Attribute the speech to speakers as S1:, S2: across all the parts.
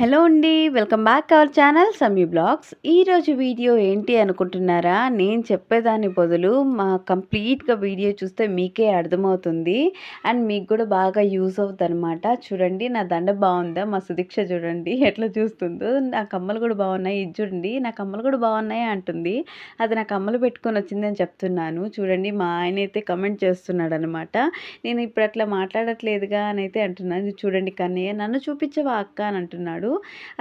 S1: Hello అండి welcome back our channel Sami vlogs. ఈరోజు video ఏంటి అనుకుంటున్నారా? నేను చెప్పేదాని బదులు మా కంప్లీట్గా వీడియో చూస్తే మీకే అర్థమవుతుంది. అండ్ మీకు కూడా బాగా యూస్ అవుతుంది అనమాట చూడండి నా దండ బాగుందా? మా సుదీక్ష చూడండి ఎట్లా చూస్తుందో. నా కమ్మలు కూడా బాగున్నాయి. ఇది చూడండి నా కమ్మలు కూడా బాగున్నాయి అంటుంది. అది నా కమ్మలు పెట్టుకొని వచ్చిందని చెప్తున్నాను. చూడండి మా ఆయన అయితే కమెంట్ చేస్తున్నాడు అనమాట నేను ఇప్పుడు అట్లా మాట్లాడట్లేదుగా అని అయితే అంటున్నాను. చూడండి కన్నయ్య నన్ను చూపించవా అక్క అని అంటున్నాడు.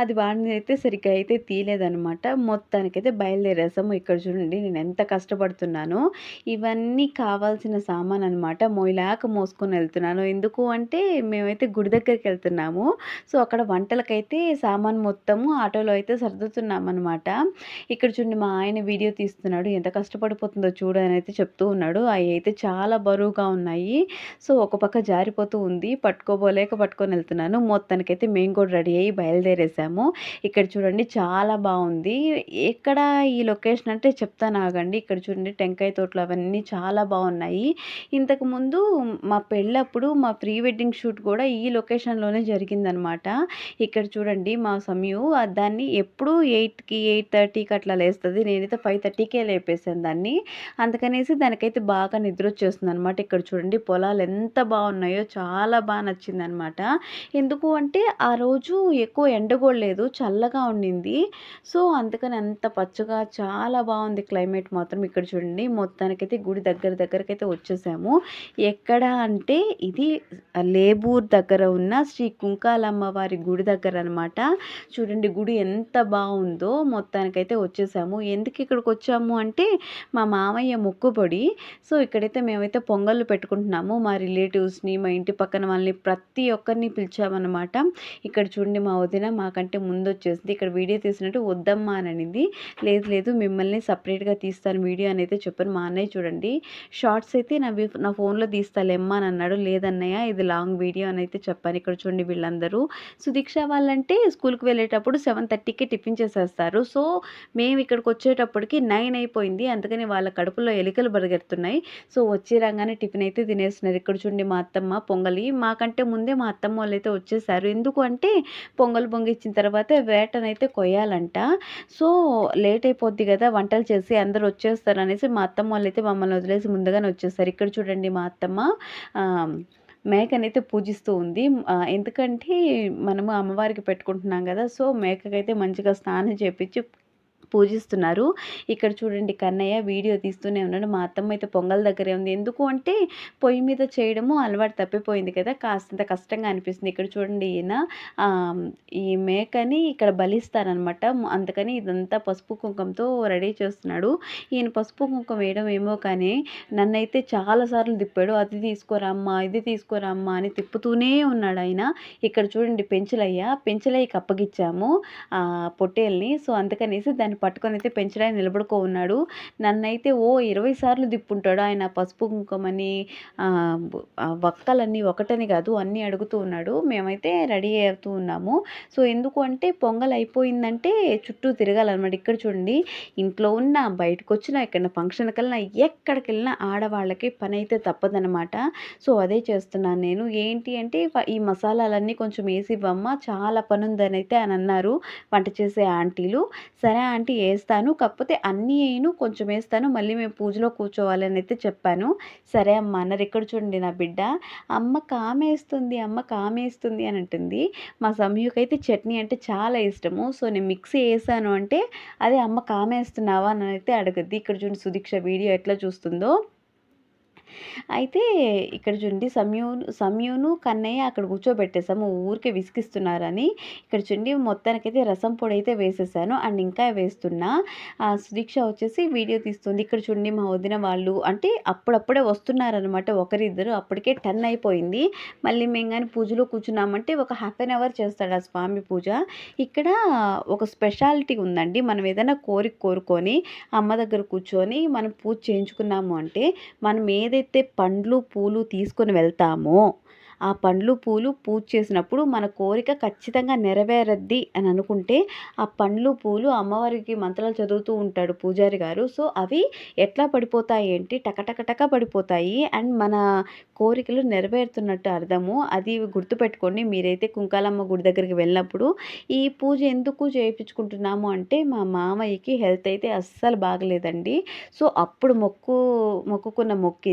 S1: అది వాడిని అయితే సరిగ్గా అయితే తీయలేదనమాట మొత్తానికైతే బయలుదేరేసాము. ఇక్కడ చూడండి నేను ఎంత కష్టపడుతున్నానో. ఇవన్నీ కావాల్సిన సామాన్ అనమాట మొయిలాక మోసుకొని వెళ్తున్నాను. ఎందుకు అంటే మేమైతే గుడి దగ్గరికి వెళ్తున్నాము. సో అక్కడ వంటలకైతే సామాన్ మొత్తము ఆటోలో అయితే సర్దుతున్నాం అనమాట ఇక్కడ చూడండి మా ఆయన వీడియో తీస్తున్నాడు. ఎంత కష్టపడిపోతుందో చూడని అయితే చెప్తూ ఉన్నాడు. అవి అయితే చాలా బరువుగా ఉన్నాయి. సో ఒక పక్క జారిపోతూ ఉంది. పట్టుకోబోలేక పట్టుకొని వెళ్తున్నాను. మొత్తానికైతే మేము కూడా రెడీ అయ్యి బయలుదేరేసాము. ఇక్కడ చూడండి చాలా బాగుంది. ఎక్కడ ఈ లొకేషన్ అంటే చెప్తాను ఆగండి. ఇక్కడ చూడండి టెంకాయ తోటలు అవన్నీ చాలా బాగున్నాయి. ఇంతకుముందు మా పెళ్ళప్పుడు మా ప్రీ వెడ్డింగ్ షూట్ కూడా ఈ లొకేషన్లోనే జరిగిందనమాట. ఇక్కడ చూడండి మా సమయం దాన్ని ఎప్పుడు ఎయిట్కి ఎయిట్ థర్టీకి అట్లా లేస్తుంది. నేనైతే ఫైవ్ థర్టీకే లేపేసాను దాన్ని. అందుకనేసి దానికైతే బాగా నిద్ర వచ్చేస్తుంది అనమాట ఇక్కడ చూడండి పొలాలు ఎంత బాగున్నాయో చాలా బాగా నచ్చింది అనమాట ఎందుకు అంటే ఆ రోజు ఎక్కువ ఎండ కూడా లేదు చల్లగా ఉండింది. సో అందుకని అంత పచ్చగా చాలా బాగుంది క్లైమేట్ మాత్రం ఇక్కడ చూడండి. మొత్తానికైతే గుడి దగ్గర దగ్గరకైతే వచ్చేసాము. ఎక్కడ అంటే ఇది లేబూర్ దగ్గర ఉన్న శ్రీ కుంకాలమ్మ వారి గుడి దగ్గర అనమాట చూడండి గుడి ఎంత బాగుందో మొత్తానికైతే వచ్చేసాము. ఎందుకు ఇక్కడికి వచ్చాము అంటే మా మామయ్య మొక్కుబడి. సో ఇక్కడైతే మేమైతే పొంగళ్ళు పెట్టుకుంటున్నాము. మా రిలేటివ్స్ని మా ఇంటి పక్కన వాళ్ళని ప్రతి ఒక్కరిని పిలిచామన్నమాట. ఇక్కడ చూడండి మా వదిన మాకంటే ముందు వచ్చేసింది ఇక్కడ వీడియో తీసినట్టు వద్దమ్మా అని అనింది. లేదు లేదు మిమ్మల్ని సపరేట్గా తీస్తాను వీడియో అని అయితే చెప్పాను మా అన్నయ్య. చూడండి షార్ట్స్ అయితే నా నా ఫోన్లో తీస్తాలేమ్మా అని అన్నాడు. లేదన్నయ్య ఇది లాంగ్ వీడియో అని అయితే చెప్పాను. ఇక్కడ చూడండి వీళ్ళందరూ. సుదీక్ష వాళ్ళంటే స్కూల్కి వెళ్ళేటప్పుడు సెవెన్ థర్టీకే టిఫిన్ చేసేస్తారు. సో మేము ఇక్కడికి వచ్చేటప్పటికి నైన్ అయిపోయింది. అందుకని వాళ్ళ కడుపులో ఎలికలు బరిగెడుతున్నాయి. సో వచ్చే రాగానే టిఫిన్ అయితే తినేస్తున్నారు. ఇక్కడ చూడండి మా అత్తమ్మ పొంగలి. మాకంటే ముందే మా అత్తమ్మ వాళ్ళు అయితే వచ్చేసారు. ఎందుకు అంటే పొంగల్ పొంగిచ్చిన తర్వాత వేటనైతే కొయ్యాలంట. సో లేట్ అయిపోద్ది కదా వంటలు చేసి అందరు వచ్చేస్తారు అనేసి మా అత్తమ్మ వాళ్ళు అయితే మమ్మల్ని వదిలేసి ముందుగానే వచ్చేస్తారు. ఇక్కడ చూడండి మా అత్తమ్మ మేకనైతే పూజిస్తూ ఉంది. ఎందుకంటే మనము అమ్మవారికి పెట్టుకుంటున్నాం కదా సో మేకకైతే మంచిగా స్నానం చేపించి పూజిస్తున్నారు. ఇక్కడ చూడండి కన్నయ్య వీడియో తీస్తూనే ఉన్నాడు. మా అత్తమ్మ అయితే పొంగల్ దగ్గరే ఉంది. ఎందుకు అంటే పొయ్యి మీద చేయడము అలవాటు తప్పిపోయింది కదా. కాస్తంత కష్టంగా అనిపిస్తుంది. ఇక్కడ చూడండి ఈయన ఈ మేకని ఇక్కడ బలిస్తారనమాట అందుకని ఇదంతా పసుపు కుంకుమతో రెడీ చేస్తున్నాడు. ఈయన పసుపు కుంకుమ వేయడం ఏమో కానీ నన్నైతే చాలాసార్లు తిప్పాడు. అది తీసుకోరామ్మా ఇది తీసుకోరామ్మా అని తిప్పుతూనే ఉన్నాడు ఆయన. ఇక్కడ చూడండి పెంచులయ్య పెంచులయ్యకి అప్పగిచ్చాము పొట్టేల్ని. సో అందుకనేసి దాన్ని పట్టుకొని అయితే పెంచడానికి నిలబడుకో ఉన్నాడు నన్నైతే ఓ ఇరవై సార్లు దిప్పుంటాడు ఆయన పసుపు కుంకుమని వక్కలన్నీ ఒకటని కాదు అన్నీ అడుగుతూ ఉన్నాడు. మేమైతే రెడీ అవుతూ ఉన్నాము. సో ఎందుకు అంటే పొంగల్ అయిపోయిందంటే చుట్టూ తిరగాలన్నమాట ఇక్కడ చూడండి. ఇంట్లో ఉన్న బయటకు వచ్చినా ఎక్కడ ఫంక్షన్కి వెళ్ళినా ఎక్కడికి వెళ్ళినా ఆడవాళ్ళకి పని అయితే తప్పదనమాట సో అదే చేస్తున్నాను నేను. ఏంటి అంటే ఈ మసాలాలన్నీ కొంచెం వేసి ఇవ్వమ్మ చాలా పని ఉందని అయితే అని అన్నారు వంట చేసే ఆంటీలు. సరే ఆంటీ అలాంటివి వేస్తాను కాకపోతే అన్నీ వేయను కొంచెం వేస్తాను మళ్ళీ మేము పూజలో కూర్చోవాలని అయితే చెప్పాను. సరే అమ్మ అన్నారు. ఇక్కడ చూడండి నా బిడ్డ? అమ్మ కామేస్తుంది. అమ్మ కామేస్తుంది అని అంటుంది. మా సమయుకైతే చట్నీ అంటే చాలా ఇష్టము. సో నేను మిక్సీ వేసాను అంటే అదే అమ్మ కామేస్తున్నావా? అని అయితే అడగద్ది. ఇక్కడ చూడండి సుదీక్ష వీడియో ఎట్లా చూస్తుందో. అయితే ఇక్కడ చూడండి సమయూ సమయూను కన్నయ్య అక్కడ కూర్చోబెట్టేసాము ఊరికే విసిగిస్తున్నారని. ఇక్కడ చూడండి మొత్తానికైతే రసం పొడి అయితే వేసేసాను. అండ్ ఇంకా వేస్తున్నా సుదీక్ష వచ్చేసి వీడియో తీస్తుంది. ఇక్కడ చూడండి మా వదిన వాళ్ళు అంటే అప్పుడప్పుడే వస్తున్నారనమాట ఒకరిద్దరు. అప్పటికే టెన్ అయిపోయింది. మళ్ళీ మేము కానీ పూజలో కూర్చున్నామంటే ఒక హాఫ్ అన్ అవర్ చేస్తాడు ఆ స్వామి పూజ. ఇక్కడ ఒక స్పెషాలిటీ ఉందండి. మనం ఏదైనా కోరిక కోరుకొని అమ్మ దగ్గర కూర్చొని మనం పూజ చేయించుకున్నాము అంటే మనం ఏదైతే పండ్లు పూలు తీసుకొని వెళ్తామో ఆ పండ్లు పూలు పూజ చేసినప్పుడు మన కోరిక ఖచ్చితంగా నెరవేరద్ది అని అనుకుంటే ఆ పండ్లు పూలు అమ్మవారికి మంత్రాలు చదువుతూ ఉంటాడు పూజారి గారు. సో అవి ఎట్లా పడిపోతాయి ఏంటి? టకటకటక పడిపోతాయి. అండ్ మన కోరికలు నెరవేరుతున్నట్టు అర్థము. అది గుర్తుపెట్టుకోండి. మీరైతే కుంకాలమ్మ గుడి దగ్గరికి వెళ్ళినప్పుడు ఈ పూజ ఎందుకు చేయించుకుంటున్నాము అంటే మా మామయ్యకి హెల్త్ అయితే అస్సలు బాగలేదండి. సో అప్పుడు మొక్కు మొక్కుకున్న మొక్కు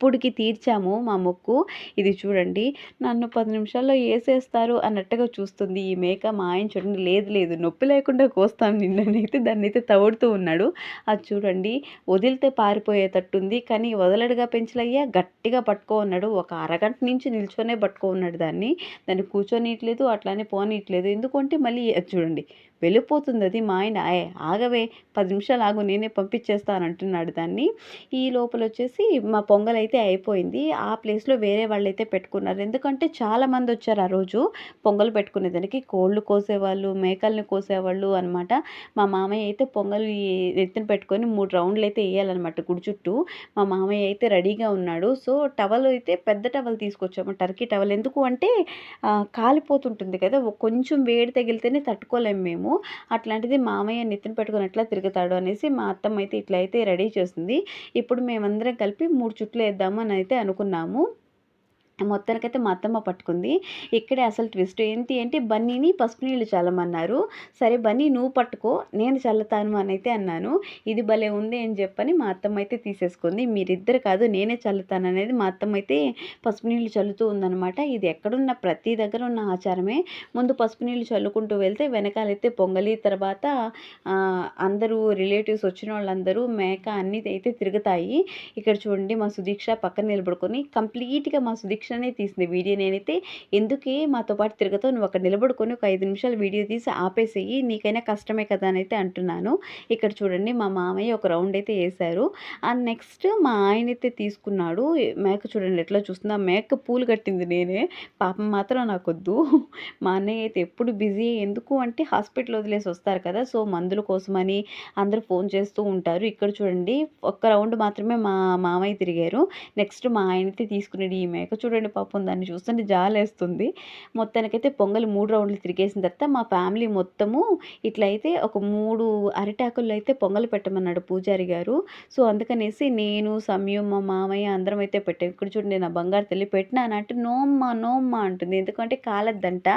S1: ఇది తీర్చాము మా మొక్కు. ఇది చూడండి నన్ను పది నిమిషాల్లో వేసేస్తారు అన్నట్టుగా చూస్తుంది ఈ మేక. మా ఆయన చూడండి లేదు లేదు నొప్పి లేకుండా కోస్తాం నిన్ననైతే దాన్ని అయితే తవుడుతూ ఉన్నాడు. అది చూడండి వదిలితే పారిపోయేటట్టుంది కానీ వదలడుగా పెంచలయ్యా గట్టిగా పట్టుకో ఉన్నాడు. ఒక అరగంట నుంచి నిల్చొనే పట్టుకో ఉన్నాడు దాన్ని. దాన్ని కూర్చొనిట్లేదు అట్లానే పోనీయట్లేదు. ఎందుకంటే మళ్ళీ అది చూడండి వెళ్ళిపోతుంది అది మా ఆయన. "ఏ, ఆగవే పది నిమిషాలు ఆగు నేనే పంపించేస్తాను అంటున్నాడు దాన్ని. ఈ లోపల వచ్చేసి మా పొంగల్ అయితే అయిపోయింది. ఆ ప్లేస్లో వేరే వాళ్ళు అయితే పెట్టుకున్నారు. ఎందుకంటే చాలా మంది వచ్చారు ఆ రోజు పొంగల్ పెట్టుకునే దానికి. కోళ్ళు కోసేవాళ్ళు మేకల్ని కోసేవాళ్ళు అనమాట మా మామయ్య అయితే పొంగల్ ఎత్తున పెట్టుకొని మూడు రౌండ్లు అయితే వేయాలన్నమాట గుడి చుట్టూ. మా మామయ్య అయితే రెడీగా ఉన్నాడు. సో టవల్ అయితే పెద్ద టవల్ తీసుకొచ్చాము. Turkey towel. ఎందుకు అంటే కాలిపోతుంటుంది కదా. కొంచెం వేడి తగిలితేనే తట్టుకోలేము మేము. అట్లాంటిది మామయ్య నెత్తిన పెట్టుకుని ఎట్లా తిరుగుతాడు అనేసి మా అత్తమ్మ అయితే ఇట్లా అయితే రెడీ చేస్తుంది ఇప్పుడు మేమందరం కలిపి మూడు చుట్లు వేద్దాము అని అయితే అనుకున్నాము. మొత్తానికైతే మా అత్తమ్మ పట్టుకుంది. ఇక్కడే అసలు ట్విస్ట్ ఏంటి అంటే బన్నీని పసుపు నీళ్ళు చల్లమన్నారు. సరే బన్నీ నువ్వు పట్టుకో నేను చల్లుతాను అని అయితే అన్నాను. ఇది భలే ఉంది అని చెప్పని మా అత్తమ్మ అయితే తీసేసుకుంది. మీరిద్దరు కాదు నేనే చల్లుతాను అనేది మా అత్తమ్మ అయితే పసుపు నీళ్ళు చల్లుతూ ఉందన్నమాట. ఇది ఎక్కడున్న ప్రతి దగ్గర ఉన్న ఆచారమే. ముందు పసుపు నీళ్ళు చల్లుకుంటూ వెళ్తే వెనకాలైతే పొంగలి తర్వాత అందరూ రిలేటివ్స్ వచ్చిన వాళ్ళందరూ మేక అన్నీ అయితే తిరుగుతాయి. ఇక్కడ చూడండి మా సుదీక్ష పక్కన నిలబడుకొని కంప్లీట్గా మా సుదీక్షనే తీసింది వీడియో నేనైతే. ఎందుకే మాతో పాటు తిరగతో నువ్వు అక్కడ నిలబడుకొని ఒక ఐదు నిమిషాలు వీడియో తీసి ఆపేసేయి నీకైనా కష్టమే కదా అని అయితే అంటున్నాను. ఇక్కడ చూడండి మా మామయ్య ఒక రౌండ్ అయితే వేశారు. అండ్ నెక్స్ట్ మా ఆయన అయితే తీసుకున్నాడు. మేక చూడండి ఎట్లా చూస్తుందా మేక పూలు కట్టింది నేనే. పాపం మాత్రం నాకొద్దు. మా అన్నయ్య అయితే ఎప్పుడు బిజీ ఎందుకు అంటే హాస్పిటల్ వదిలేసి వస్తారు కదా సో మందుల కోసమని అందరూ ఫోన్ చేస్తూ ఉంటారు. ఇక్కడ చూడండి ఒక్క రౌండ్ మాత్రమే మా మామయ్య తిరిగారు. నెక్స్ట్ మా ఆయన అయితే తీసుకునేది ఈ మేక. చూడండి పాపం దాన్ని చూస్తుంటే జాలేస్తుంది. మొత్తానికైతే పొంగల్ మూడు రౌండ్లు తిరిగేసిన తర్వాత మా ఫ్యామిలీ మొత్తము ఇట్లయితే ఒక మూడు అరిటాకుల్లో అయితే పొంగల్ పెట్టమన్నాడు పూజారి గారు. సో అందుకనేసి నేను సమయం మా మామయ్య అందరం అయితే పెట్టాం. ఇక్కడ చూడండి నా బంగారు తల్లి పెట్టినానంటే నోమ్మ నోమ్మ అంటుంది. ఎందుకంటే కాలద్దంట.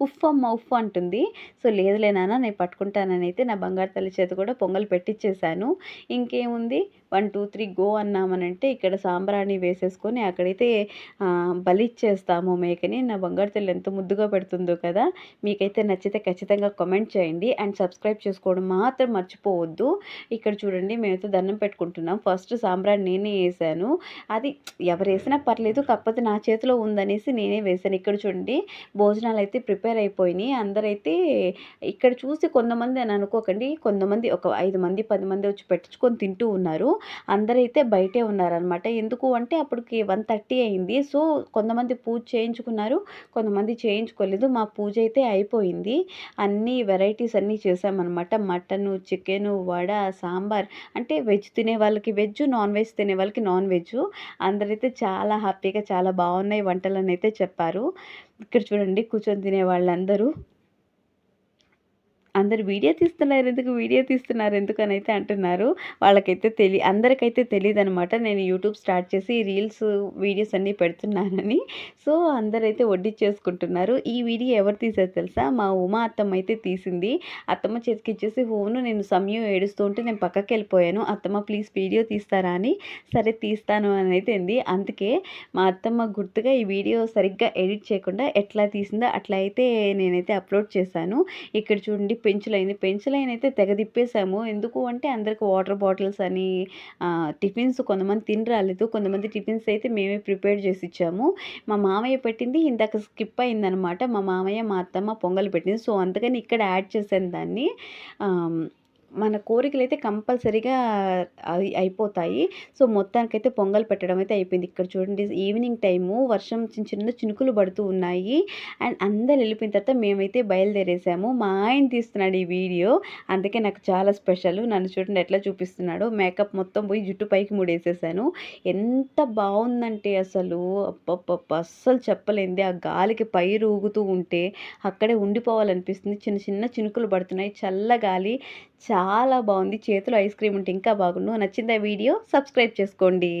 S1: ఉఫ్ అమ్మ ఉఫ్ అంటుంది. సో లేదులే నాన్న నేను పట్టుకుంటానని అయితే నా బంగారు తల్లి చేత కూడా పొంగల్ పెట్టించేశాను ఇంకేముంది? వన్ టూ త్రీ గో అన్నామనంటే ఇక్కడ సాంబ్రాణి వేసేసుకొని అక్కడైతే బలిచ్చేస్తాము మేకని. నా బంగారు తల్లి ఎంత ముద్దుగా పెడుతుందో కదా. మీకైతే నచ్చితే ఖచ్చితంగా కామెంట్ చేయండి. అండ్ సబ్స్క్రైబ్ చేసుకోవడం మాత్రం మర్చిపోవద్దు. ఇక్కడ చూడండి మేమైతే దండం పెట్టుకుంటున్నాం. ఫస్ట్ సాంబ్రాణి నేనే వేసాను. అది ఎవరు వేసినా పర్లేదు కాకపోతే నా చేతిలో ఉందనేసి నేనే వేసాను. ఇక్కడ చూడండి భోజనాలు అయితే ప్రిపేర్ అయిపోయినాయి. అందరైతే ఇక్కడ చూసి కొంతమంది అని అనుకోకండి. కొంతమంది ఒక ఐదు మంది పది మంది వచ్చి పెట్టించుకొని తింటూ ఉన్నారు. అందరైతే బయటే ఉన్నారనమాట ఎందుకు అంటే అప్పటికి వన్ థర్టీ అయింది. సో కొంతమంది పూజ చేయించుకున్నారు. కొంతమంది చేయించుకోలేదు. మా పూజ అయితే అయిపోయింది. అన్ని వెరైటీస్ అన్నీ చేసామన్నమాట మటను చికెను వడ సాంబార్. అంటే వెజ్ తినే వాళ్ళకి వెజ్ నాన్ వెజ్ తినే వాళ్ళకి నాన్ వెజ్ అందరైతే చాలా హ్యాపీగా చాలా బాగున్నాయి వంటలు అని అయితే చెప్పారు. ఇక్కడ చూడండి కూర్చొని తినే వాళ్ళందరూ. అందరు వీడియో తీస్తున్నారు ఎందుకు? వీడియో తీస్తున్నారు ఎందుకు అని అయితే అంటున్నారు. వాళ్ళకైతే తెలి అందరికైతే తెలియదు అనమాట నేను యూట్యూబ్ స్టార్ట్ చేసి రీల్స్ వీడియోస్ అన్నీ పెడుతున్నానని. సో అందరైతే వడ్డిచ్చేసుకుంటున్నారు. ఈ వీడియో ఎవరు తీసారు తెలుసా? మా ఉమా అత్తమ్మ అయితే తీసింది. అత్తమ్మ చేతికి ఇచ్చేసి ఫోను నేను సమయం ఏడుస్తూ ఉంటే నేను పక్కకి వెళ్ళిపోయాను. అత్తమ్మ ప్లీజ్ వీడియో తీస్తారా అని. సరే తీస్తాను అని అయితే అంది. అందుకే మా అత్తమ్మ గుర్తుగా ఈ వీడియో సరిగ్గా ఎడిట్ చేయకుండా ఎట్లా తీసిందో అట్లా అయితే నేనైతే అప్లోడ్ చేశాను. ఇక్కడ చూడండి పెంచులైంది. పెంచులైన అయితే తెగ తిప్పేశాము ఎందుకు అంటే అందరికి వాటర్ బాటిల్స్ అని టిఫిన్స్ కొంతమంది తిని రాలేదు కొంతమంది టిఫిన్స్ అయితే మేమే ప్రిపేర్ చేసి ఇచ్చాము. మా మామయ్య పెట్టింది ఇందాక స్కిప్ అయిందనమాట. మా మామయ్య మా అత్తమ్మ పొంగల్ పెట్టింది. సో అందుకని ఇక్కడ యాడ్ చేశాను దాన్ని. మన కోరికలు అయితే కంపల్సరీగా అయి అయిపోతాయి. సో, మొత్తానికైతే పొంగల్ పెట్టడం అయితే అయిపోయింది. ఇక్కడ చూడండి ఈవినింగ్ టైము వర్షం చిన్న చిన్న చినుకులు పడుతూ ఉన్నాయి. అండ్ అందరు వెళ్ళిపోయిన తర్వాత మేమైతే బయలుదేరేసాము. మా ఆయన తీస్తున్నాడు ఈ వీడియో. అందుకే నాకు చాలా స్పెషల్. నన్ను చూడండి ఎట్లా చూపిస్తున్నాడో. మేకప్ మొత్తం పోయి జుట్టు పైకి ముడేసేసాను. ఎంత బాగుందంటే అసలు అప్పప్ప అస్సలు చెప్పలేంది ఆ గాలికి పైరు ఊగుతూ ఉంటే అక్కడే ఉండిపోవాలనిపిస్తుంది. చిన్న చిన్న చినుకులు పడుతున్నాయి. చల్ల గాలి చాలా బాగుంది చేతిలో ఐస్ క్రీమ్ ఉంటే ఇంకా బాగుండు. నచ్చిందా వీడియో? సబ్స్క్రైబ్ చేసుకోండి.